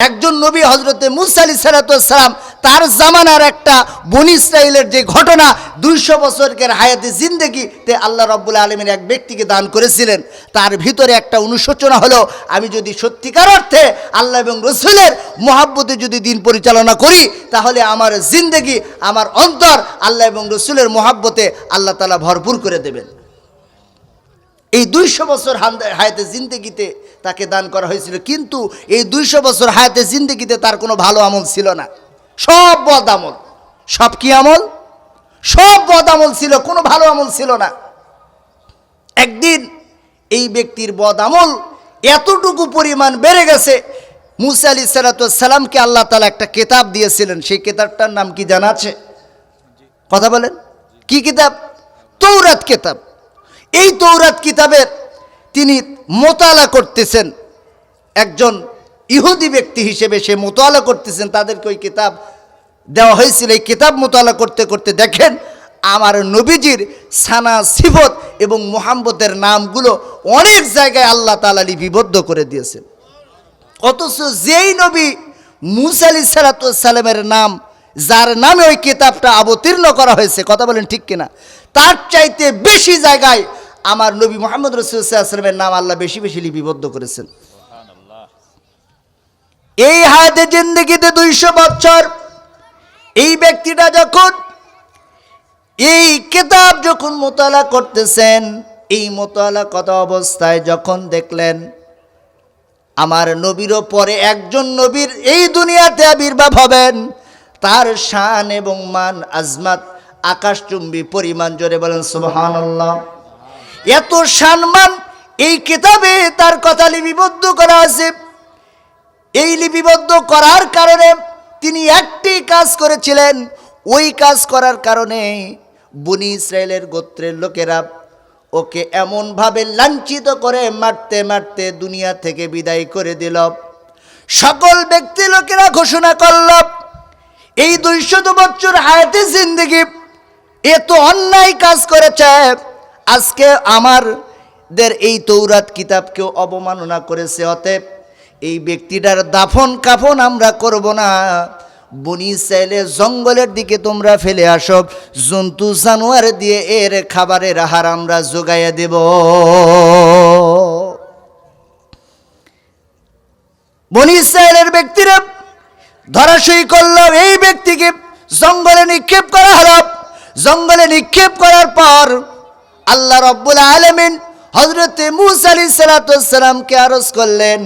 একজন নবী হজরতে মুসা আলি সালাতাম তার জামানার একটা বনি ইসরায়েলের যে ঘটনা, দুইশো বছরকের হায়াতে জিন্দেগিতে আল্লাহ রব্বুল আলমীর এক ব্যক্তিকে দান করেছিলেন। তার ভিতরে একটা অনুশোচনা হলো, আমি যদি সত্যিকার অর্থে আল্লাহ এবং রসুলের মহাব্বতে যদি দিন পরিচালনা করি, তাহলে আমার জিন্দেগি, আমার অন্তর আল্লাহ এবং রসুলের মহাব্বতে আল্লাহ তালা ভরপুর করে দেবেন। এই দুইশো বছর হায়াতে জিন্দেগিতে তাকে দান করা হয়েছিল। কিন্তু এই দুইশো বছর হায়াতে জিন্দেগিতে তার কোনো ভালো আমল ছিল না। সব বদ আমল। সব কি আমল? সব বদ আমল ছিল, কোনো ভালো আমল ছিল না। একদিন এই ব্যক্তির বদ আমল এতটুকু পরিমাণ বেড়ে গেছে, মুসা আলি সালাতামকে আল্লাহ তালা একটা কেতাব দিয়েছিলেন। সেই কেতাবটার নাম কি জানা আছে? কথা বলেন। কি কিতাব? তৌরাত কেতাব। এই তৌরাত কিতাবের তিনি মোতালা করতেছেন। একজন ইহুদি ব্যক্তি হিসেবে সে মোতালা করতেছেন। তাদেরকে ওই কিতাব দেওয়া হয়েছিল। এই কিতাব মোতালা করতে করতে দেখেন, আমার নবীজির সানা সিফত এবং মোহাম্মদের নামগুলো অনেক জায়গায় আল্লাহ তালা লিপিবদ্ধ করে দিয়েছেন। অথচ যেই নবী মুসালি সালাতামের নাম, যার নামে ওই কিতাবটা অবতীর্ণ করা হয়েছে, কথা বলেন ঠিক কিনা? তার চাইতে বেশি জায়গায় আমার নবী মোহাম্মদ রসুলামের নাম আল্লাহ বেশি বেশি লিপিবদ্ধ করেছেন। এই হায়াতে জিন্দগিতে দুইশো বছর এই ব্যক্তিটা যখন এই কিতাব যখন মোতালা করতেছেন এই মোতালা কত অবস্থায় যখন দেখলেন আমার নবীরও পরে একজন নবীর এই দুনিয়াতে আবির্ভাব হবেন তার শান এবং মান আজমাত আকাশচুম্বী পরিমাণ জোরে বলেন সুবহানাল্লাহ। এত সম্মান এই কিতাবে তার কথা লিপিবদ্ধ করা আছে। এই লিপিবদ্ধ করার কারণে তিনি একটি কাজ করেছিলেন। ওই কাজ করার কারণে বনি ইসরায়েলের গোত্রের লোকেরা ওকে এমনভাবে লাঞ্ছিত করে মারতে মারতে দুনিয়া থেকে বিদায় করে দিল। সকল ব্যক্তি লোকেরা ঘোষণা করল এই দুইশত বছর হায়াতে জিন্দগি এত অন্যায় কাজ করেছে। আজকে আমারদের এই তৌরাত কিতাবকেও অবমাননা করেছে। অতএব এই ব্যক্তিটার দাফন কাফন আমরা করব না। বনি চাইলে জঙ্গলের দিকে তোমরা ফেলে আসো। জন্তু, জানোয়ার দিয়ে এর খাবারের আহার আমরা যোগাইয়া দেব। বনি ইসরায়েলের ব্যক্তিরা ধরাশয়ী করল, এই ব্যক্তিকে জঙ্গলে নিক্ষেপ করা হলো। জঙ্গলে নিক্ষেপ করার পর আল্লাহ রব্বুল আলমিন হজরতে মুসা আলি সালাতামকে আরজ করলেন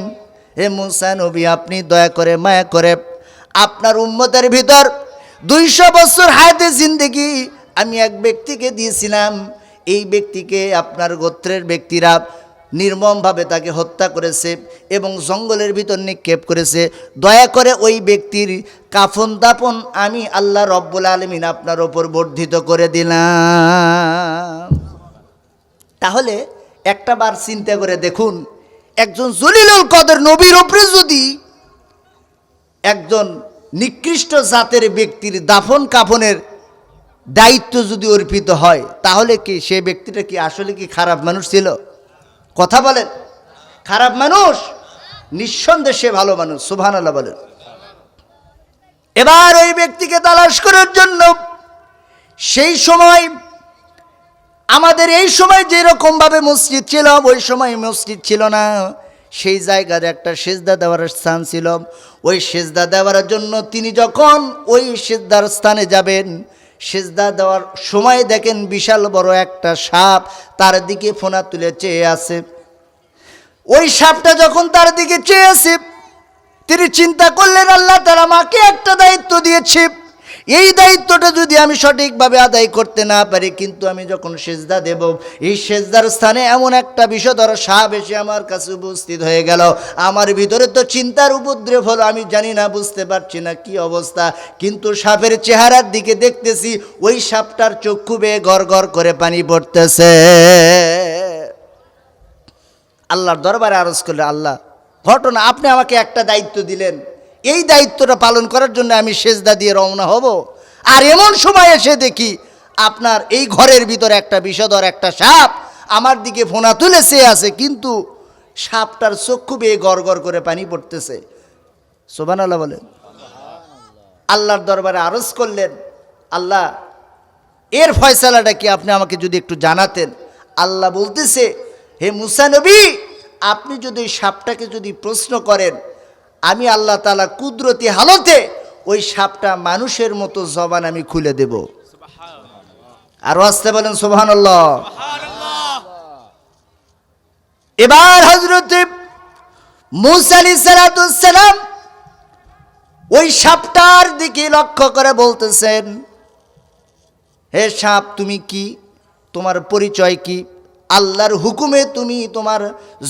হে মুসা নবী, আপনি দয়া করে মায়া করে আপনার উম্মতের ভিতর দুইশো বছর হায়াতে জিন্দেগি আমি এক ব্যক্তিকে দিয়েছিলাম। এই ব্যক্তিকে আপনার গোত্রের ব্যক্তিরা নির্মমভাবে তাকে হত্যা করেছে এবং জঙ্গলের ভিতর নিক্ষেপ করেছে। দয়া করে ওই ব্যক্তির কাফন দাপন আমি আল্লাহ রব্বুল আলমিন আপনার ওপর বর্ধিত করে দিলাম। তাহলে একটা বার চিন্তা করে দেখুন, একজন জলিলুল কদর নবীর ওপরে যদি একজন নিকৃষ্ট জাতের ব্যক্তির দাফন কাফনের দায়িত্ব যদি অর্পিত হয়, তাহলে কি সে ব্যক্তিটা কি আসলে কি খারাপ মানুষ ছিল? কথা বলেন। খারাপ মানুষ, নিঃসন্দেহে সে ভালো মানুষ সুভান আল্লাহ বলেন। এবার ওই ব্যক্তিকে তালাশ করার জন্য সেই সময়, আমাদের এই সময় যেরকম ভাবে মসজিদ ছিল, ওই সময় মসজিদ ছিল না। সেই জায়গার একটা সেজদা দেওয়ার স্থান ছিল। ওই সেজদা দেওয়ার জন্য তিনি যখন ওই সেজদার স্থানে যাবেন সেজদা দেওয়ার সময় দেখেন বিশাল বড় একটা সাপ তার দিকে ফোনা তুলে চেয়ে আছে। ওই সাপটা যখন তার দিকে চেয়ে আসে তিনি চিন্তা করলেন, আল্লাহ তারা আমাকে একটা দায়িত্ব দিয়েছে। এই দায়িত্বটা যদি আমি সঠিকভাবে আদায় করতে না পারি, কিন্তু আমি যখন সেজদা দেব, এই সেজদার স্থানে এমন একটা বিষধর সাপ এসে আমার কাছে উপস্থিত হয়ে গেল। আমার ভিতরে তো চিন্তার উপদ্রব হলো, আমি জানি না, বুঝতে পারছি না কি অবস্থা। কিন্তু সাপের চেহারার দিকে দেখতেছি, ওই সাপটার চক্ষু বেয়ে গড় গড় করে পানি পড়তেছে। আল্লাহর দরবারে আরজ করলে, আল্লাহ, ঘটনা, আপনি আমাকে একটা দায়িত্ব দিলেন। এই দায়িত্বটা পালন করার জন্য আমি সেজদা দিয়ে রওনা হব। আর এমন সময় এসে দেখি আপনার এই ঘরের ভিতরে একটা বিষধর একটা সাপ আমার দিকে ফোনা তুলে চেয়ে আছে, কিন্তু সাপটার চক্ষু বেয়ে গড় করে পানি পড়তেছে। সোবান আল্লাহ বলেন। আল্লাহর দরবারে আরজ করলেন, আল্লাহ, এর ফয়সালাটা কি আপনি আমাকে যদি একটু জানাতেন? আল্লাহ বলতেছে, হে মুসানবী আপনি যদি সাপটাকে যদি প্রশ্ন করেন আমি আল্লাহ তালা কুদরতি হালতে ওই সাপটা মানুষের মতো জবান আমি খুলে দেব। আরও আসতে বলেন সোহান এবার হজরত মুসালি সালাম ওই সাপটার দিকে লক্ষ্য করে বলতেছেন হে সাপ তুমি কি? তোমার পরিচয় কি? আল্লাহর হুকুমে তুমি তোমার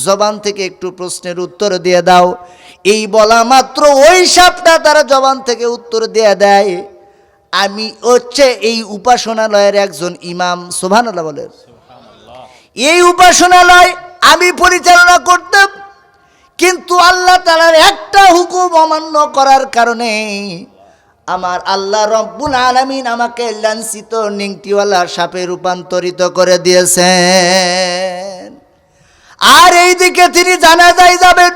জবান থেকে একটু প্রশ্নের উত্তর দিয়ে দাও। এই বলা মাত্র ওই সাপটা তারা জবান থেকে উত্তর দিয়ে দেয়। আমি হচ্ছে এই উপাসনালয়ের একজন ইমাম সোভানাল্লাহ বলেন এই উপাসনালয় আমি পরিচালনা করতাম কিন্তু আল্লাহ তালার একটা হুকুম অমান্য করার কারণে আমার আল্লাহ রব্বুল আলমিন আমাকে লাঞ্ছিত নিংটিওয়ালা সাপে রূপান্তরিত করে দিয়েছেন। আর এই দিকে তিনি জানা যায় যাবেন।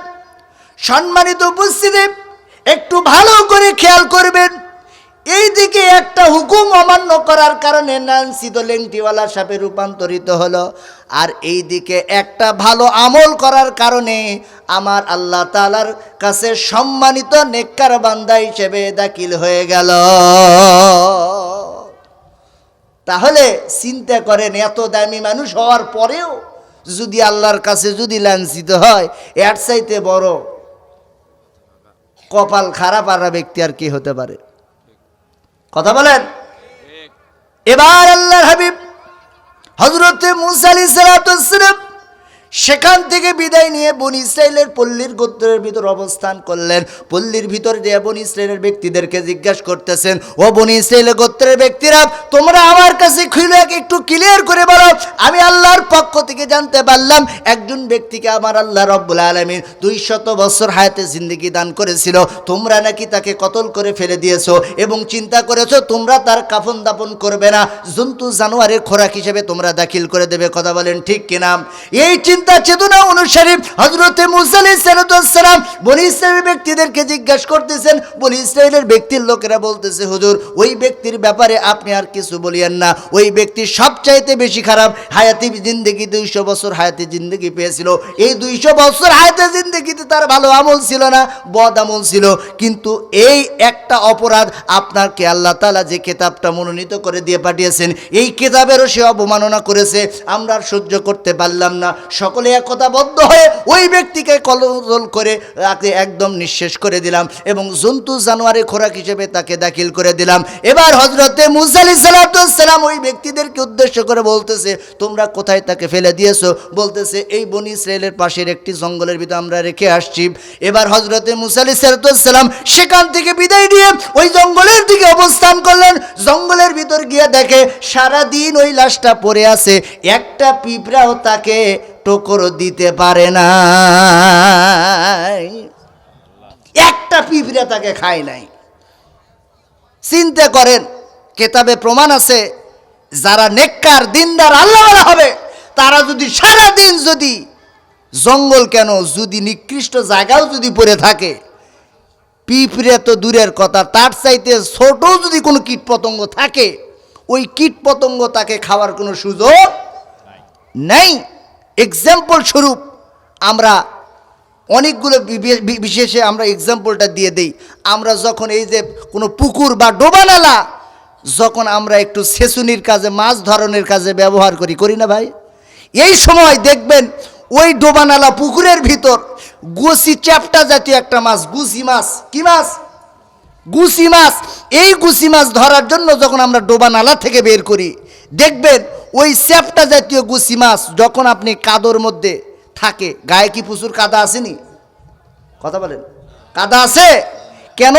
সম্মানিত উপস্থিতি, একটু ভালো করে খেয়াল করবেন। এই দিকে একটা হুকুম অমান্য করার কারণে নানসিত লেংটিওয়ালা সাপে রূপান্তরিত হলো, আর এই দিকে একটা ভালো আমল করার কারণে আমার আল্লাহ তালার কাছে সম্মানিত নেককার বান্দা হিসেবে দাখিল হয়ে গেল। তাহলে চিন্তা করেন, এত দামি মানুষ হওয়ার পরেও যদি আল্লাহর কাছে যদি লাঞ্ছিত হয়, এর চাইতে বড় কপাল খারাপ আর ব্যক্তি আর কি হতে পারে। কথা বলেন? এবার আল্লাহর হাবিব হজরত মুসা আলি সালাম সেখান থেকে বিদায় নিয়ে বন ইসরায়েলের পল্লীর গোত্রের ভিতর অবস্থান করলেন। পল্লীর ভিতর যে বন ইসরায়েলের ব্যক্তিদেরকে জিজ্ঞাসা করতেছেন, ও বন ইসরায়েলের গোত্রের ব্যক্তিরা, তোমরা আমার কাছে খুলে একটু ক্লিয়ার করে বলো। আমি আল্লাহর পক্ষ থেকে জানতে পারলাম, একজন ব্যক্তিকে আমার আল্লাহ রব্বুল আলমীর দুই শত বছর হায়াতে জিন্দিগি দান করেছিল। তোমরা নাকি তাকে কতল করে ফেলে দিয়েছ এবং চিন্তা করেছ, তোমরা তার কাফন দাপন করবে না। জন্তু জানোয়ারের খোরাক হিসেবে তোমরা দাখিল করে দেবে। কথা বলেন ঠিক কিনা? এই চিন্তা চেতনা অনুসারে হজরতে মুসালি সালাম বনি ইসরায়েলের ব্যক্তিদেরকে জিজ্ঞাসা করতেছেন, বনি ইসরায়েলের ব্যক্তির লোকেরা বলতেছে, হুজুর, ওই ব্যক্তির ব্যাপারে আপনি আর কিছু বলিয়েন না। ওই ব্যক্তি সবচাইতে বেশি খারাপ হায়াতি জিন্দগি দুইশো বছর হায়াতি জিন্দগি পেয়েছিল। এই দুইশো বছর হায়াতে জিন্দগিতে তার ভালো আমল ছিল না, বদ আমল ছিল। কিন্তু এই একটা অপরাধ আপনাকে আল্লাহ তালা যে কেতাবটা মনোনীত করে দিয়ে পাঠিয়েছেন, এই কেতাবেরও সে অবমাননা করেছে। আমরা সহ্য করতে পারলাম না। সকলে একতাবদ্ধ হয়ে ওই ব্যক্তিকে কলজল করে তাকে একদম নিঃশেষ করে দিলাম এবং জন্তু জানোয়ারে খোরাক হিসেবে তাকে দাখিল করে দিলাম। এবার হজরতে মুসালি সালাম ওই ব্যক্তিদেরকে উদ্দেশ্য করে বলতেছে, তোমরা কোথায় তাকে ফেলে দিয়েছ? বলতেছে, এই বনি ইসরায়েলের পাশের একটি জঙ্গলের ভিতরে আমরা রেখে আসছি। এবার হজরতে মুসালি সালাম সেখান থেকে বিদায় নিয়ে ওই জঙ্গলের দিকে অবস্থান করলেন। জঙ্গলের ভিতর গিয়ে দেখে, সারাদিন ওই লাশটা পড়ে আছে, একটা পিঁপড়াও তাকে টোকর দিতে পারে না একটা পিঁপড়া তাকে খায় নাই। চিন্তা করেন কেতাবে প্রমাণ আছে যারা নেককার দিনদার আল্লাহওয়ালা হবে তারা যদি সারা দিন যদি জঙ্গল কেন যদি নিকৃষ্ট জায়গাও যদি পড়ে থাকে পিঁপড়ে তো দূরের কথা তার চাইতে ছোট যদি কোনো কীট পতঙ্গ থাকে ওই কীট পতঙ্গ তাকে খাওয়ার কোনো সুযোগ নেই। এক্সাম্পল স্বরূপ, আমরা অনেকগুলো বিশেষে আমরা এক্সাম্পলটা দিয়ে দেই। আমরা যখন এই যে কোনো পুকুর বা ডোবানালা, যখন আমরা একটু সেচুনির কাজে, মাছ ধরনের কাজে ব্যবহার করি করি না ভাই? এই সময় দেখবেন ওই ডোবানালা পুকুরের ভিতর গুসি চ্যাপটা জাতীয় একটা মাছ গুসি মাছ। কি মাছ? গুসি মাছ। এই গুসি মাছ ধরার জন্য যখন আমরা ডোবা নালা থেকে বের করি দেখবেন, ওই স্যাপটা জাতীয় গুসি মাছ যখন আপনি কাদর মধ্যে থাকে, গায়ে কি প্রচুর কাদা আসেনি? কথা বলেন। কাদা আছে? কেন?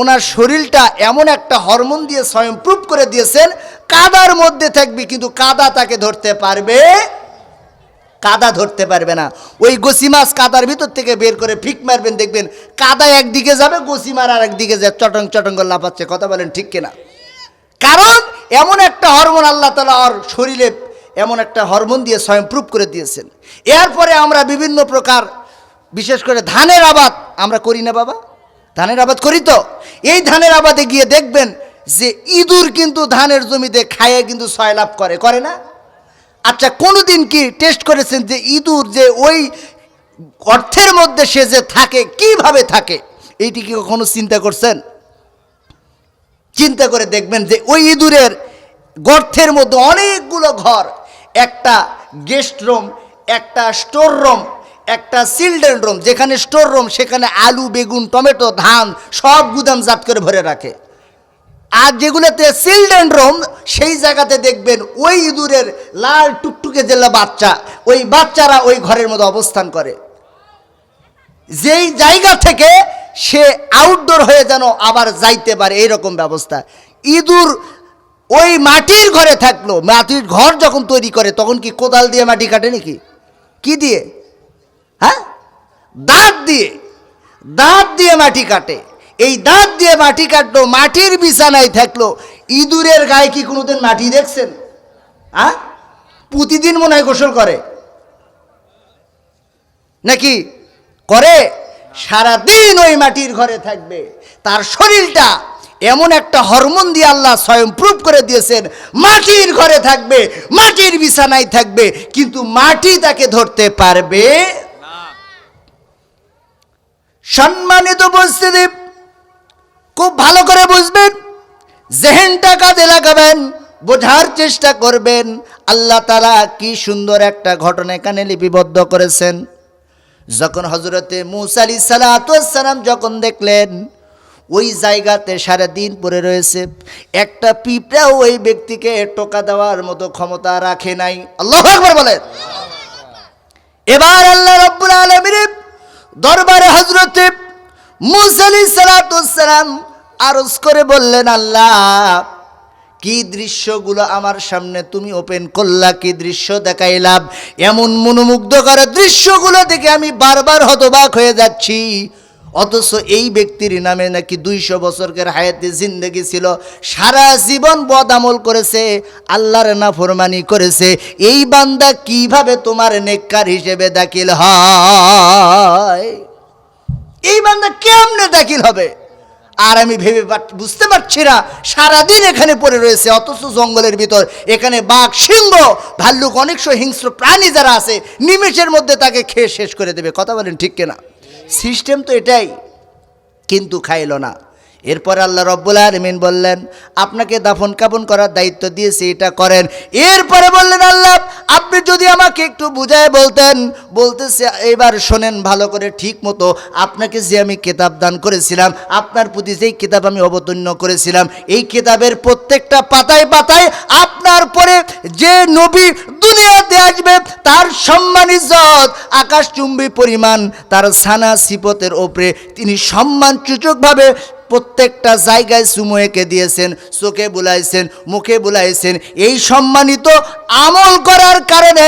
ওনার শরীরটা এমন একটা হরমোন দিয়ে স্বয়ং প্রুভ করে দিয়েছেন, কাদার মধ্যে থাকবে, কিন্তু কাদা তাকে ধরতে পারবে? কাদা ধরতে পারবে না। ওই গোসি মাছ কাদার ভিতর থেকে বের করে ফিক মারবেন, দেখবেন কাদা একদিকে যাবে, গোসি মার আর একদিকে যায়, চটং চটং করে লাফাচ্ছে, কথা বলেন ঠিক কিনা? কারণ এমন একটা হরমোন আল্লাহ তালা ওর শরীরে এমন একটা হরমোন দিয়ে স্বয়ং প্রুভ করে দিয়েছেন। এরপরে আমরা বিভিন্ন প্রকার, বিশেষ করে ধানের আবাদ আমরা করি না বাবা? ধানের আবাদ করি তো? এই ধানের আবাদে গিয়ে দেখবেন যে ইঁদুর কিন্তু ধানের জমিতে খাইয়ে কিন্তু লাভ করে করে না? আচ্ছা কোনোদিন কি টেস্ট করেছেন যে ইঁদুর যে ওই অর্থের মধ্যে সে যে থাকে, কীভাবে থাকে? এইটি কি কখনো চিন্তা করছেন? চিন্তা করে দেখবেন যে ওই ইঁদুরের গর্থের মধ্যে অনেকগুলো ঘর, একটা গেস্ট রুম, একটা স্টোর রুম, একটা চিলড্রেন রুম, যেখানে স্টোর রুম, সেখানে আলু, বেগুন, টমেটো, ধান, সব গুদাম গুদামজাত করে ভরে রাখে। আর যেগুলোতে চিলড্রেন রুম, সেই জায়গাতে দেখবেন ওই ইঁদুরের লাল টুকটুকে জেলা বাচ্চা, ওই বাচ্চারা ওই ঘরের মধ্যে অবস্থান করে। যেই জায়গা থেকে সে আউটডোর হয়ে যেন আবার যাইতে পারে, এইরকম ব্যবস্থা। ইঁদুর ওই মাটির ঘরে থাকল, মাটির ঘর যখন তৈরি করে, তখন কি কোদাল দিয়ে মাটি কাটে নাকি? কি দিয়ে? হ্যাঁ? দাঁত দিয়ে। দাঁত দিয়ে মাটি কাটে। এই দাঁত দিয়ে মাটি কাটলো, মাটির বিছানায় থাকল। ইঁদুরের গায়ে কি কোনোদিন মাটি দেখছেন? হ্যাঁ? প্রতিদিন মনে হয় গোসল করে। নাকি? করে? সারাদিন ওই মাটির ঘরে থাকবে। তার শরীরটা এমন একটা হরমোন দিয়ে আল্লাহ স্বয়ং প্রুভ করে দিয়েছেন, মাটির ঘরে থাকবে, মাটির বিছানায় থাকবে, কিন্তু মাটি তাকে ধরতে পারবে সম্মানিত উপস্থিতি, খুব ভালো করে বুঝবেন, জেহেনটা কাজে লাগাবেন, বোঝার চেষ্টা করবেন, আল্লাহ তালা কি সুন্দর একটা ঘটনা এখানে লিপিবদ্ধ করেছেন। যখন হজরতে মুসা আলি সালাম যখন দেখলেন, ওই জায়গাতে সারা দিন পড়ে রয়েছে, একটা পিঁপড়াও ওই ব্যক্তিকে টোকা দেওয়ার মতো ক্ষমতা রাখে নাই। আল্লাহ একবার বলেন। এবার আল্লাহ রব্বুল আলমিনের দরবারে হজরতে মুসালি সালাম আরজ করে বললেন, আল্লাহ কি দৃশ্যগুলো আমার সামনে তুমি ওপেন করলা, কি দৃশ্য দেখাইলাম এমন মনোমুগ্ধ করা দৃশ্যগুলো দেখে আমি বারবার হতবাক হয়ে যাচ্ছি। অথচ এই ব্যক্তির নামে নাকি দুইশো বছরের হায়াতে জিন্দগি ছিল, সারা জীবন বদ আমল করেছে, আল্লাহর নাফরমানি করেছে। এই বান্দা কীভাবে তোমার নেককার হিসেবে দাখিল হয়? এই বান্দা কেমনে দাখিল হবে? আর আমি ভেবে বুঝতে পারছি না, সারাদিন এখানে পড়ে রয়েছে, অথচ জঙ্গলের ভিতর। এখানে বাঘ, সিংহ, ভাল্লুক, অনেক হিংস্র প্রাণী যারা আছে, নিমেষের মধ্যে তাকে খেয়ে শেষ করে দেবে। কথা বলেন ঠিক কিনা? সিস্টেম তো এটাই, কিন্তু খাইল না। এরপরে আল্লাহ রব্বুল আলমিন বললেন, আপনাকে দাফন কাফন করার দায়িত্ব দিয়েছি, এটা করেন। এরপরে বললেন আল্লাহ, আপনি যদি আমাকে একটু বুঝায় বলতেন। বলতেছে, এবার শোনেন ভালো করে ঠিক মতো আপনাকে যে আমি কিতাব দান করেছিলাম, আপনার প্রতি যেই কিতাব আমি অবতীর্ণ করেছিলাম, এই কিতাবের প্রত্যেকটা পাতায় পাতায় আপনার পরে যে নবী দুনিয়াতে আসবে, তার সম্মান ইজ্জত আকাশচুম্বী পরিমাণ, তার সানা সিপতের ওপরে। তিনি সম্মান সূচকভাবে প্রত্যেকটা জায়গায় সুমো এঁকে দিয়েছেন, চোখে বুলাইছেন, মুখে বুলাইছেন। এই সম্মানিত আমল করার কারণে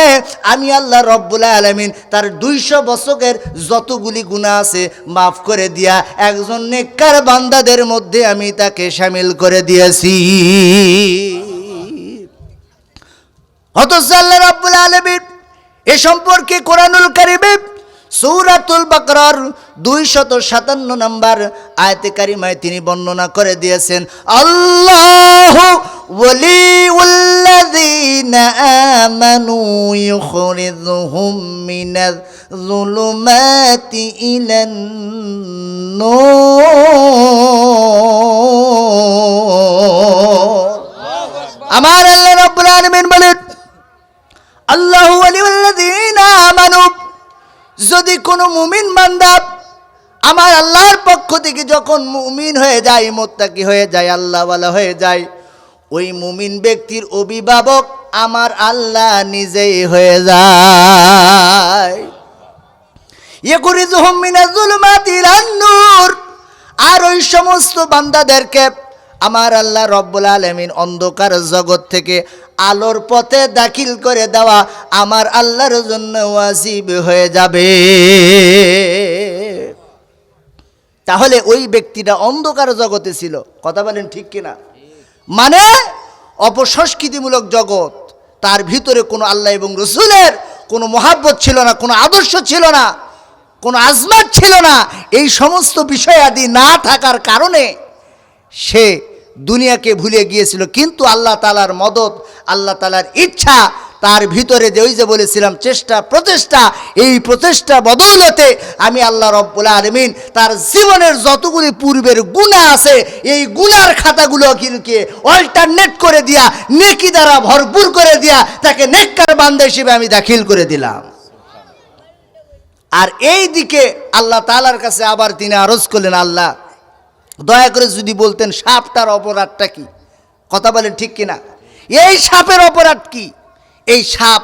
আমি আল্লাহ রব্বুল আলমিন তার দুইশো বছরের যতগুলি গুণা আছে মাফ করে দিয়া একজন নেককার বান্দাদের মধ্যে আমি তাকে সামিল করে দিয়েছি। অথচ আল্লাহ রাব্বুল আলামিন এ সম্পর্কে কোরআনুল কারিমে সূরাতুল বাকরার দুইশত সাতান্ন নম্বর আয়াতে কারিমায় তিনি বর্ণনা করে দিয়েছেন, আল্লাহ ওয়ালিউল্লাযীনা আমানু ইউখরিজুহুম মিনাজ যুলুমাতি ইলান নূর। আমার আল্লাহ রাব্বুল আলামিন বলেন আল্লাহু আমানু। যদি কোনো মুমিন বান্দা আমার আল্লাহর পক্ষ থেকে যখন মুমিন হয়ে যায়, মোত্তাকি হয়ে যায়, আল্লাহওয়ালা হয়ে যায়, ওই মুমিন ব্যক্তির অভিভাবক আমার আল্লাহ নিজেই হয়ে যায়। আর ওই সমস্ত বান্দাদেরকে আমার আল্লাহ রব্বুল আলমিন অন্ধকার জগৎ থেকে আলোর পথে দাখিল করে দেওয়া আমার আল্লাহর জন্য ওয়াজিব হয়ে যাবে। তাহলে ওই ব্যক্তিটা অন্ধকার জগতে ছিল। কথা বলেন ঠিক কিনা? মানে অপসংস্কৃতিমূলক জগৎ, তার ভিতরে কোনো আল্লাহ এবং রসুলের কোনো মহাব্বত ছিল না, কোনো আদর্শ ছিল না, কোনো আজমাত ছিল না। এই সমস্ত বিষয়াদি না থাকার কারণে সে দুনিয়াকে ভুলে গিয়েছিল। কিন্তু আল্লাহ তালার মদত, আল্লাহ তালার ইচ্ছা তার ভিতরে যে ওই যে বলেছিলাম, চেষ্টা, প্রচেষ্টা, এই প্রচেষ্টা বদৌলতে আমি আল্লাহ রব্বুল আলমিন তার জীবনের যতগুলি পূর্বের গুণা আছে, এই গুণার খাতাগুলো কিন্তু অল্টারনেট করে দিয়া, নেকি দ্বারা ভরপুর করে দিয়া তাকে নেককার বান্ধা হিসেবে আমি দাখিল করে দিলাম। আর এই দিকে আল্লাহ তালার কাছে আবার তিনি আরজ করলেন, আল্লাহ দয়া করে যদি বলতেন, সাপটার অপরাধটা কি? কথা বলেন ঠিক কিনা? এই সাপের অপরাধ কি? এই সাপ,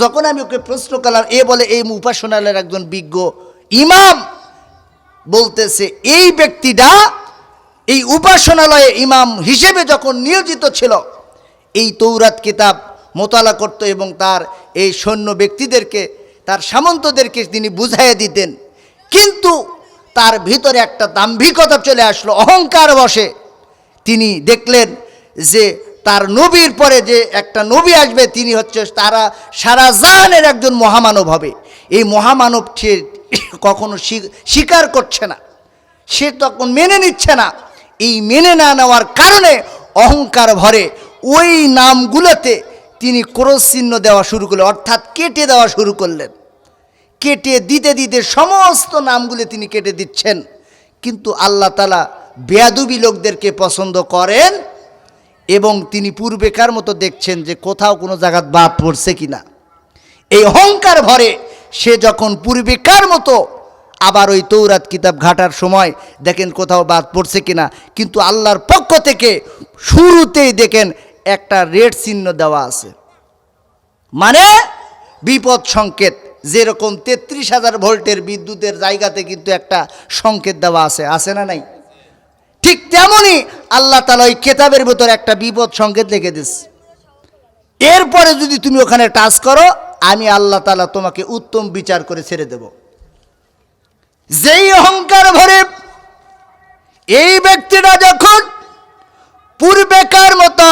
যখন আমি ওকে প্রশ্ন করলাম, এ বলে, এই উপাসনালয়ের একজন বিজ্ঞ ইমাম বলতেছে, এই ব্যক্তিটা এই উপাসনালয়ে ইমাম হিসেবে যখন নিয়োজিত ছিল, এই তৌরাত কিতাব মোতালা করত এবং তার এই সৈন্য ব্যক্তিদেরকে, তার সামন্তদেরকে তিনি বুঝাইয়া দিতেন। কিন্তু তার ভিতরে একটা দাম্ভিকতা চলে আসলো, অহংকার বসে। তিনি দেখলেন যে তার নবীর পরে যে একটা নবী আসবে, তিনি হচ্ছে তারা সারা জাহানের একজন মহামানব হবে। এই মহামানব সে কখনো স্বী- স্বীকার করছে না। সে তখন মেনে নিচ্ছে না। এই মেনে না নেওয়ার কারণে অহংকার ভরে ওই নামগুলোতে তিনি ক্রোশ চিহ্ন দেওয়া শুরু করলেন, অর্থাৎ কেটে দেওয়া শুরু করলেন। কেটে দিতে দিতে সমস্ত নামগুলি তিনি কেটে দিচ্ছেন। কিন্তু আল্লাহ তালা বেয়াদুবি লোকদেরকে পছন্দ করেন এবং তিনি পূর্বেকার মতো দেখছেন যে কোথাও কোনো জায়গাত বাদ পড়ছে কি না এই অহংকার ভরে সে যখন পূর্বেকার মতো আবার ওই তৌরাত কিতাব ঘাটার সময় দেখেন কোথাও বাদ পড়ছে কিনা, কিন্তু আল্লাহর পক্ষ থেকে শুরুতেই দেখেন একটা রেড চিহ্ন দেওয়া আছে। মানে বিপদ সংকেত। যেরকম তেত্রিশ হাজার ভোল্টের বিদ্যুতের জায়গাতে কিন্তু একটা সংকেত দেওয়া আছে আছে না নাই? ঠিক তেমনই আল্লাহ তালা ওই কেতাবের ভেতর একটা বিপদ সংকেত লিখে দিস। এরপরে যদি তুমি ওখানে টাচ করো, আমি আল্লাহ তালা তোমাকে উত্তম বিচার করে ছেড়ে দেব। যেই অহংকার ভরে এই ব্যক্তিটা যখন পূর্বেকার মতো,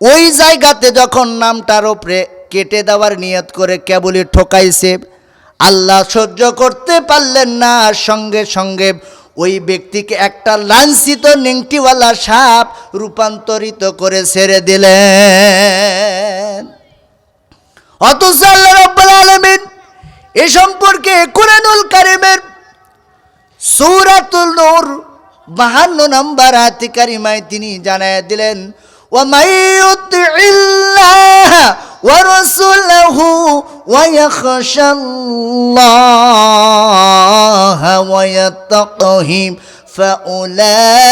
ওই জায়গাতে যখন নামটার ওপরে কেটে দেওয়ার নিয়ত করে কেবলই ঠকাইছে। আল্লাহ সহ্য করতে পারলেন না। সঙ্গে সঙ্গে ওই ব্যক্তিকে একটা লাঞ্ছিত নিংটিওয়ালা সাপ রূপান্তরিত করে ছেড়ে দিলেন। অথচ আল্লাহ রব্বুল আলামিন এ সম্পর্কে কুরআনুল কারিমের সূরাতুল নূর বাহান্ন নম্বর আয়াতে কারিমায় তিনি জানায় দিলেন ومن يطع الله ورسوله ويخشى الله ويتقه فأولئك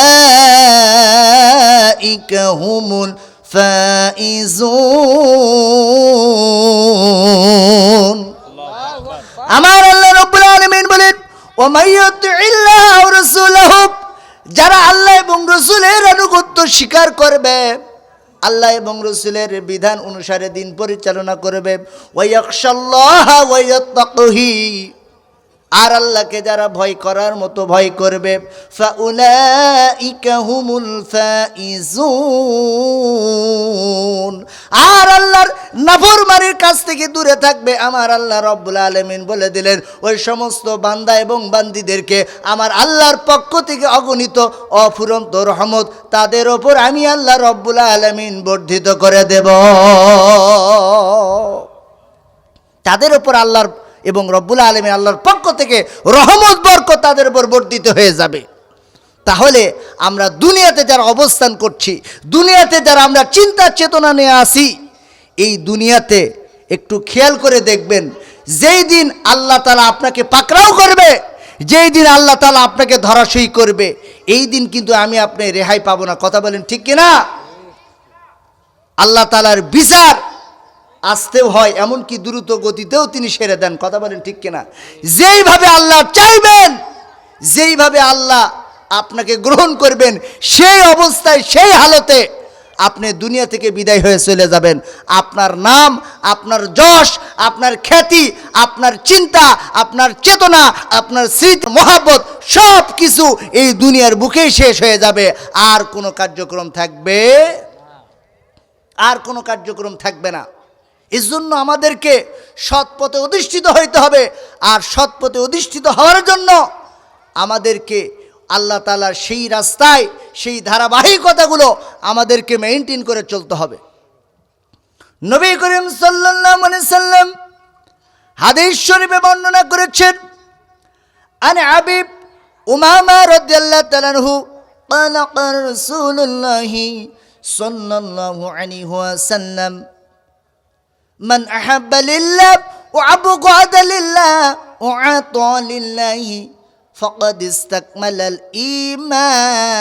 هم الفائزون আমার আল্লাহ রব্বুল আলামিন বলেন ও মাইয়ুতিল্লাহ ওয়া রাসূলাহু যারা আল্লাহ এবং রসুলের আনুগত্য স্বীকার করবে আল্লাহ এবং রসুলের বিধান অনুসারে দিন পরিচালনা করবে। ওয়াইয়াকশাল্লাহ ওয়াইয়াত্তাকুহি আর আল্লাহকে যারা ভয় করার মতো ভয় করবে আর আল্লাহর নাফরমানির কাছ থেকে দূরে থাকবে আমার আল্লাহ রব্বুল আলামিন বলে দিলেন, ওই সমস্ত বান্দা এবং বান্দিদেরকে আমার আল্লাহর পক্ষ থেকে অগণিত অফুরন্ত রহমত, তাদের ওপর আমি আল্লাহ রব্বুল আলামিন বর্ধিত করে দেব। তাদের ওপর আল্লাহর এবং রব্বুল আলমী আল্লাহর পক্ষ থেকে রহমত, বরকত তাদের উপর বর্ধিত হয়ে যাবে। তাহলে আমরা দুনিয়াতে যারা অবস্থান করছি, দুনিয়াতে যারা আমরা চিন্তা চেতনা নিয়ে আসি এই দুনিয়াতে একটু খেয়াল করে দেখবেন, যেই দিন আল্লাহ তালা আপনাকে পাকড়াও করবে, যেই দিন আল্লাহ তালা আপনাকে ধরাশয়ী করবে, এই দিন কিন্তু আমি আপনি রেহাই পাবো না। কথা বলেন ঠিক কিনা? আল্লাহ তালার বিচার আসতেও হয়, এমনকি দ্রুত গতিতেও তিনি সেরে দেন। কথা বলেন ঠিক কিনা? যেইভাবে আল্লাহ চাইবেন, যেইভাবে আল্লাহ আপনাকে গ্রহণ করবেন, সেই অবস্থায়, সেই হালতে আপনি দুনিয়া থেকে বিদায় হয়ে চলে যাবেন। আপনার নাম, আপনার যশ, আপনার খ্যাতি, আপনার চিন্তা, আপনার চেতনা, আপনার স্মৃতি, মহাব্বত সব কিছু এই দুনিয়ার বুকেই শেষ হয়ে যাবে। আর কোনো কার্যক্রম থাকবে? আর কোনো কার্যক্রম থাকবে না। জন্য আমাদেরকে সৎ পথে অধিষ্ঠিত হইতে হবে আর সৎ পথে অধিষ্ঠিত হওয়ার জন্য আমাদেরকে আল্লাহ তালার সেই রাস্তায় সেই ধারাবাহিকতাগুলো আমাদেরকে মেনটেন করে চলতে হবে নবী করিম সাল্লাল্লাহু আলাইহি সাল্লাম হাদিস শরীফে বর্ণনা করেছেন আন আবিব উমামা রাদিয়াল্লাহু তাআলা আনহু قال قال رسول الله صلى الله عليه وسلم من أحب لله وأبغض لله وعطى لله فقد استكمل الإيمان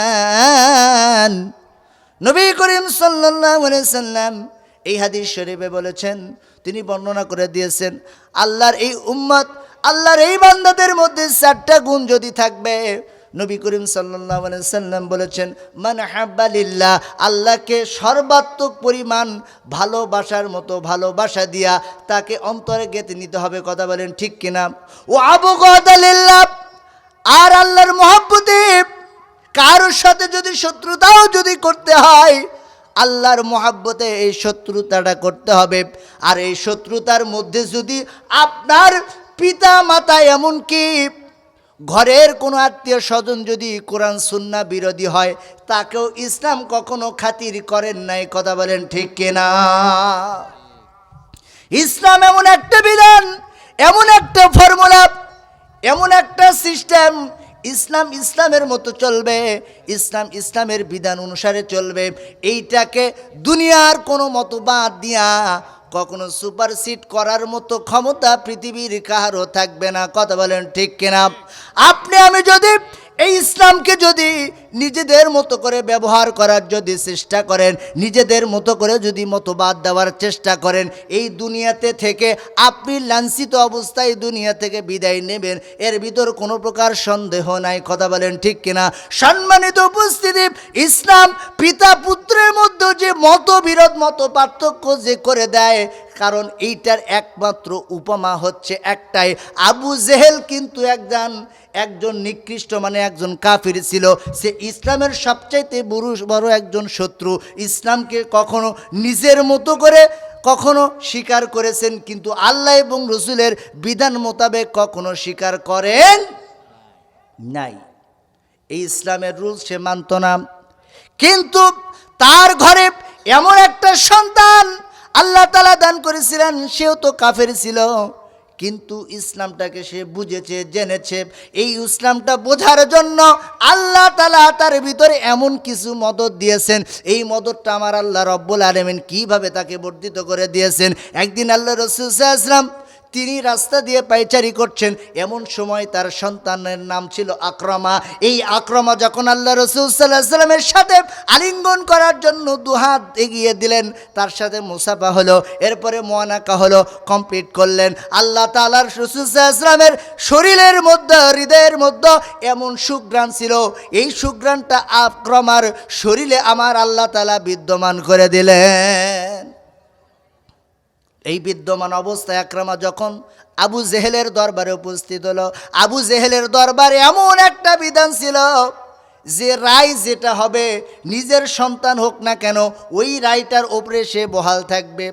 নবী করিম সাল্লাল্লাহু আলাইহি সাল্লাম এই হাদিস শরীফে বলেছেন তিনি বর্ণনা করে দিয়েছেন আল্লাহর এই উম্মত আল্লাহর এই বান্দাদের মধ্যে চারটা গুণ যদি থাকবে নবী করিম আলাইহি সাল্লাম বলেছেন, মান হাব্বালিল্লাহ আল্লাহকে সর্বাত্মক পরিমাণ ভালোবাসার মতো ভালোবাসা দিয়া তাকে অন্তরে গেতে নিতে হবে, কথা বলেন ঠিক কিনা? ও আবু গদালিল্লাহ আর আল্লাহর মহাব্বতে কারোর সাথে যদি শত্রুতাও যদি করতে হয়, আল্লাহর মহাব্বতে এই শত্রুতাটা করতে হবে। আর এই শত্রুতার মধ্যে যদি আপনার পিতা মাতা এমনকি ঘরের কোনো আত্মীয় স্বজন যদি কোরআন সুন্না বিরোধী হয়, তাকেও ইসলাম কখনো খাতির করেন নাই, কথা বলেন ঠিক কিনা? ইসলাম এমন একটা বিধান, এমন একটা ফর্মুলা, এমন একটা সিস্টেম, ইসলাম ইসলামের মতো চলবে, ইসলাম ইসলামের বিধান অনুসারে চলবে, এইটাকে দুনিয়ার কোনো মতো মতবাদ দিয়া কখনো সুপারসিট করার মতো ক্ষমতা পৃথিবীর কাহারও থাকবে না। কথা বলেন ঠিক কিনা? আপনি, আমি যদি এই ইসলামকে যদি নিজেদের মতো করে ব্যবহার করার যদি চেষ্টা করেন, নিজেদের মতো করে যদি মতবাদ দেওয়ার চেষ্টা করেন, এই দুনিয়াতে থেকে আপনি লাঞ্ছিত অবস্থায় দুনিয়া থেকে বিদায় নেবেন। এর ভিতর কোনো প্রকার সন্দেহ নাই, কথা বলেন ঠিক কিনা? সম্মানিত উপস্থিতি, ইসলাম পিতা পুত্রের মধ্যে যে মতবিরোধ মত পার্থক্য যে করে দেয় কারণ এইটার একমাত্র উপমা হচ্ছে একটাই। আবু জেহেল কিন্তু একজন একজন নিকৃষ্ট মানে একজন কাফির ছিল। সে ইসলামের সবচাইতে বড় বড় একজন শত্রু। ইসলামকে কখনো নিজের মতো করে কখনো স্বীকার করেছেন, কিন্তু আল্লাহ এবং রসুলের বিধান মোতাবেক কখনো স্বীকার করেন নাই। এই ইসলামের রুল সে মানত না। কিন্তু তার ঘরে এমন একটা সন্তান আল্লাহ তালা দান করেছিলেন, সেও তো কাফের ছিল। কিন্তু ইসলামটাকে সে বুঝেছে, জেনেছে। এই ইসলামটা বোঝার জন্য আল্লাহ তালা তার ভিতরে এমন কিছু মদত দিয়েছেন। এই মদতটা আমার আল্লাহ রব্বুল আলমিন কীভাবে তাকে বর্ধিত করে দিয়েছেন? একদিন আল্লাহ রসুল ইসলাম তিনি রাস্তা দিয়ে পাইচারি করছেন। এমন সময় তার সন্তানের নাম ছিল আক্রমা। এই আক্রমা যখন আল্লাহ রসুল সাল্লাহ সাথে আলিঙ্গন করার জন্য দুহাত এগিয়ে দিলেন, তার সাথে মুসাফা হলো। এরপরে মোয়ানাকা হলো কমপ্লিট করলেন। আল্লাহ তালার রসুল শরীরের মধ্যে, হৃদয়ের মধ্যে এমন সুগ্রাণ ছিল। এই সুগ্রাণটা আক্রমার শরীরে আমার আল্লাহ তালা বিদ্যমান করে দিলেন। এই বিদ্যমান অবস্থায় আক্রমা যখন আবু জেহেলের দরবারে উপস্থিত হলো, আবু জেহেলের দরবারে এমন একটা বিধান ছিল যে রায় যেটা হবে, নিজের সন্তান হোক না কেন, ওই রায়টার ওপরে সে বহাল থাকবে।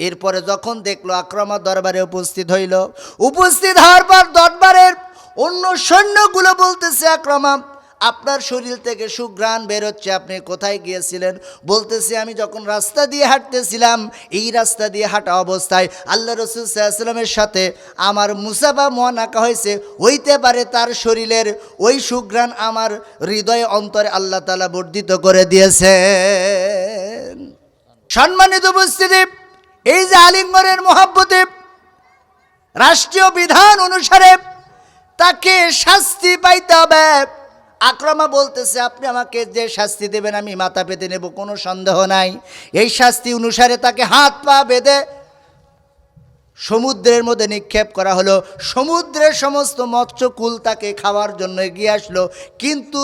এরপরে যখন দেখল আক্রমা দরবারে উপস্থিত হইল, উপস্থিত হওয়ার পর দরবারের অন্য সৈন্যগুলো বলতেছে, আক্রমা আপনার শরীর থেকে সুঘ্রাণ বেরোচ্ছে আপনি কোথায় গিয়েছিলেন? বলতেছি, আমি যখন রাস্তা দিয়ে হাঁটতেছিলাম, এই রাস্তা দিয়ে হাঁটা অবস্থায় আল্লাহ রসুল সাল্লামের সাথে আমার মুসাফা আঁকা হয়েছে। হইতে পারে তার শরীরের ওই সুঘ্রাণ আমার হৃদয় অন্তরে আল্লাহ তালা বর্ধিত করে দিয়েছে সম্মানিত উপস্থিতি, এই যে আলিঙ্গনের মহাব্বতে রাষ্ট্রীয় বিধান অনুসারে তাকে শাস্তি পাইতে হবে। আক্রমা বলতেছে, আপনি আমাকে যে শাস্তি দেবেন, আমি মাথা পেতে নেব, কোনো সন্দেহ নাই। এই শাস্তি অনুসারে তাকে হাত পা বেঁধে সমুদ্রের মধ্যে নিক্ষেপ করা হলো। সমুদ্রের সমস্ত মৎস্যকুল তাকে খাওয়ার জন্য এগিয়ে আসলো। কিন্তু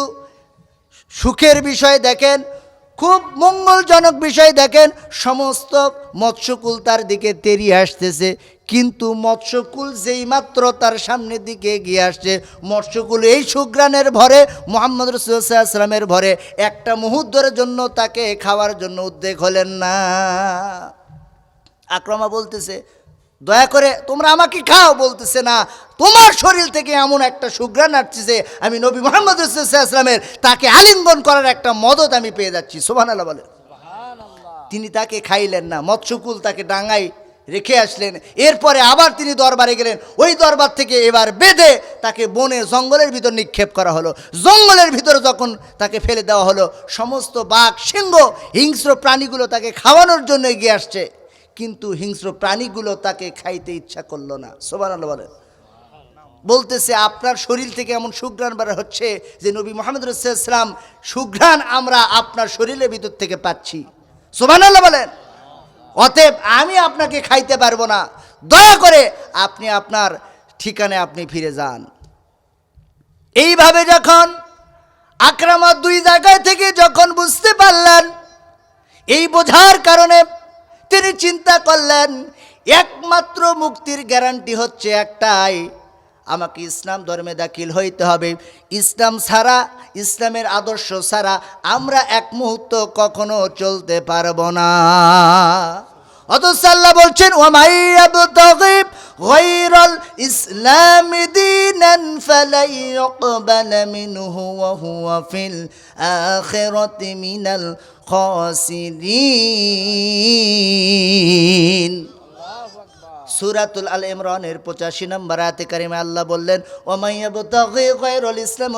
সুখের বিষয় দেখেন, খুব মঙ্গলজনক বিষয় দেখেন, সমস্ত মৎস্যকুল তার দিকে তেরিয়ে আসতেছে। কিন্তু মৎস্যকুল যেই মাত্র তার সামনের দিকে এগিয়ে আসছে মৎস্যকুল এই সুগ্রানের ভরে মোহাম্মদ রসুলামের ভরে একটা মুহূর্তের জন্য তাকে খাওয়ার জন্য উদ্বেগ হলেন না। আক্রমা বলতেছে দয়া করে তোমরা আমাকে খাও বলতেছে না তোমার শরীর থেকে এমন একটা সুগ্রাণ আসছে আমি নবী মোহাম্মদ রসুলামের তাকে আলিঙ্গন করার একটা মদত আমি পেয়ে যাচ্ছি। সোভান আল্লাহ বলে তিনি তাকে খাইলেন না মৎস্যকুল তাকে ডাঙ্গাই রেখে আসলেন। এরপরে আবার তিনি দরবারে গেলেন। ওই দরবার থেকে এবার বেঁধে তাকে বনে জঙ্গলের ভিতর নিক্ষেপ করা হলো। জঙ্গলের ভিতরে যখন তাকে ফেলে দেওয়া হলো, সমস্ত বাঘ, সিংহ, হিংস্র প্রাণীগুলো তাকে খাওয়ানোর জন্য এগিয়ে আসছে। কিন্তু হিংস্র প্রাণীগুলো তাকে খাইতে ইচ্ছা করল না। সোবান বলেন। বলতেছে, আপনার শরীর থেকে এমন সুঘ্রাণ বার হচ্ছে যে নবী মোহাম্মদ রসুলাম সুঘ্রাণ আমরা আপনার শরীরের ভিতর থেকে পাচ্ছি। সোমান বলেন। অতএব আমি আপনাকে খাইতে পারব না। দয়া করে আপনি আপনার ঠিকানে আপনি ফিরে যান। এইভাবে যখন আক্রামা দুই জায়গায় থেকে যখন বুঝতে পারলেন, এই বোঝার কারণে তিনি চিন্তা করলেন, একমাত্র মুক্তির গ্যারান্টি হচ্ছে একটাই আমাকে ইসলাম ধর্মে দাখিল হইতে হবে। ইসলাম ছাড়া, ইসলামের আদর্শ ছাড়া আমরা এক মুহূর্ত কখনো চলতে পারব না। অথচ আল্লাহ বলছেন, ওমাই ইসলাম দীনান ফালাই ইউকবাল মিনহু ওয়া হুয়া ফিল আখিরাতি মিনাল খাসিরিন। সুরাতুল আল ইমরানের পঁচাশি নম্বর আয়াতে কারিমে আল্লাহ বললেন ইসলাম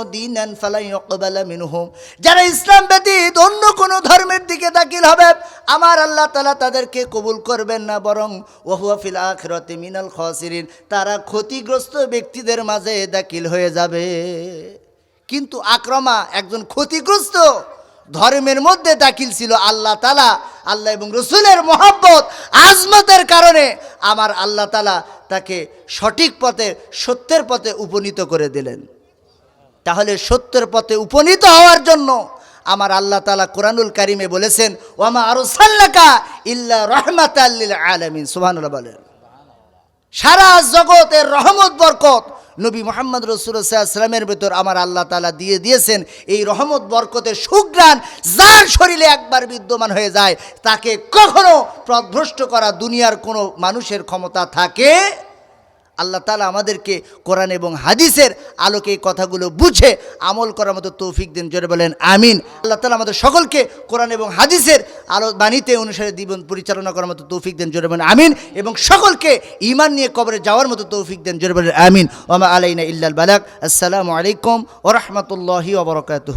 যারা ইসলাম ব্যতীত অন্য কোনো ধর্মের দিকে দাখিল হবে, আমার আল্লাহ তালা তাদেরকে কবুল করবেন না, বরং ওহুয়া ফিল আখিরাতি মিনাল খাসিরিন, তারা ক্ষতিগ্রস্ত ব্যক্তিদের মাঝে দাখিল হয়ে যাবে। কিন্তু আক্রমা একজন ক্ষতিগ্রস্ত ধর্মের মধ্যে দাখিল ছিল আল্লাহ তালা, আল্লাহ এবং রসুলের মোহাব্বত আজমতের কারণে আমার আল্লাহ তালা তাকে সঠিক পথে, সত্যের পথে উপনীত করে দিলেন। তাহলে সত্যের পথে উপনীত হওয়ার জন্য আমার আল্লাহ তালা কোরআনুল কারিমে বলেছেন, ওয়ামা আরও সাল্লাকা ইল্লা রহমাত আলমিন সুবহানাল্লাহ বলেন। সারা জগতের রহমত, বরকত নবী মোহাম্মদ রসুলামের ভেতর আমার আল্লাহ তালা দিয়ে দিয়েছেন, এই রহমত, বরকতের সুগ্রাণ যার শরীরে একবার বিদ্যমান হয়ে যায়, তাকে কখনো প্রভ্রষ্ট করা দুনিয়ার কোনো মানুষের ক্ষমতা থাকে আল্লাহ তালা আমাদেরকে কোরআন এবং হাদিসের আলোকে এই কথাগুলো বুঝে আমল করার মতো তৌফিক দিন, জোরে বলেন, আমিন। আল্লাহ তালা আমাদের সকলকে কোরআন এবং হাদিসের আলো বাণীতে অনুসারে জীবন পরিচালনা করার মতো তৌফিক দেন, জোরে বলেন, আমিন। এবং সকলকে ইমান নিয়ে কবরে যাওয়ার মতো তৌফিক দেন, জোরে বলেন, আমিন। ওমা আলাইনা ইল্লাল বালাক আসসালামু আলাইকুম ও রহমতুল্লাহি ওবরকাত